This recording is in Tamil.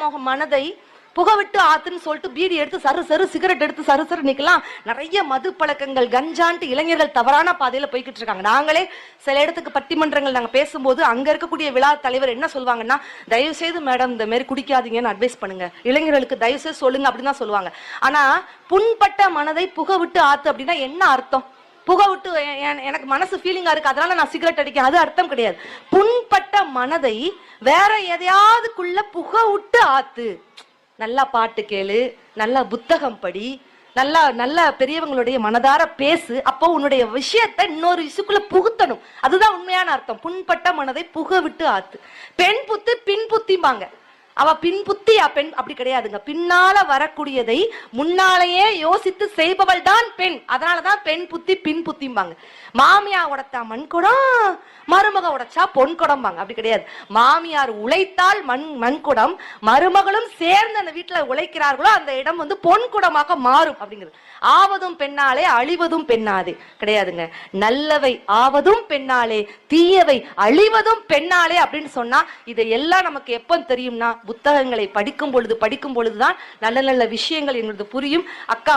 முக மனதை புகவிட்டு ஆத்துன்னு சொல்லிட்டு பீடி எடுத்து சரு சரு சிகரெட் எடுத்து சரு சரு நிக்கலாம். நிறைய மது பழக்கங்கள் கஞ்சான்ட்டு இளைஞர்கள் தவறான பாதையில போய்கிட்டு இருக்காங்க. நாங்களே சில இடத்துக்கு பட்டிமன்றங்கள் நாங்க பேசும்போது அங்க இருக்கக்கூடிய விழா தலைவர் என்ன சொல்லுவாங்கன்னா தயவு செய்து மேடம் இந்த மாதிரி குடிக்காதீங்கன்னு அட்வைஸ் பண்ணுங்க. இளைஞர்களுக்கு தயவு செய்து சொல்லுங்க அப்படின்னு தான் சொல்லுவாங்க. ஆனா புண்பட்ட மனதை புகவிட்டு ஆத்து அப்படின்னா என்ன அர்த்தம்? புகை விட்டு எனக்கு மனசு ஃபீலிங்கா இருக்கு. அதனால நான் சிகரெட் அடிக்க அது அர்த்தம் கிடையாது. புண்பட்ட மனதை வேற எதையாவதுக்குள்ள புகை விட்டு ஆத்து. நல்லா பாட்டு கேளு நல்லா புத்தகம் படி நல்லா நல்லா பெரியவங்களுடைய மனதார பேசு. அப்போ உன்னுடைய விஷயத்தை இன்னொரு விஷயக்குள்ள புகுத்தணும். அதுதான் உண்மையான அர்த்தம். புண்பட்ட மனதை புக விட்டு ஆத்து. பெண் புத்து பின் புத்திம்பாங்க. அவ பின்புத்தி பெண் அப்படி கிடையாதுங்க. பின்னால வரக்கூடியதை முன்னாலேயே யோசித்து செய்பவள் தான் பெண். அதனாலதான் பெண் புத்தி பின் புத்திம்பாங்க. மாமியா உடைத்தா மண் குடம் மருமக உடைச்சா பொன் குடம்பாங்க. அப்படி கிடையாது. மாமியார் உழைத்தால் மண் மண் குடம் மருமகளும் சேர்ந்து அந்த வீட்டுல உழைக்கிறார்களோ அந்த இடம் வந்து பொன் குடமாக மாறும் அப்படிங்கிறது. ஆவதும் பெண்ணாலே அழிவதும் பெண்ணாதே. கிடையாதுங்க. நல்லவை ஆவதும் பெண்ணாலே தீயவை அழிவதும் பெண்ணாலே அப்படின்னு சொன்னா இதை எல்லாம் நமக்கு எப்போ தெரியும்னா புத்தகங்களை படிக்கும் பொழுது படிக்கும் பொழுதுதான் நல்ல நல்ல விஷயங்கள் எங்களுக்கு புரியும். அக்கா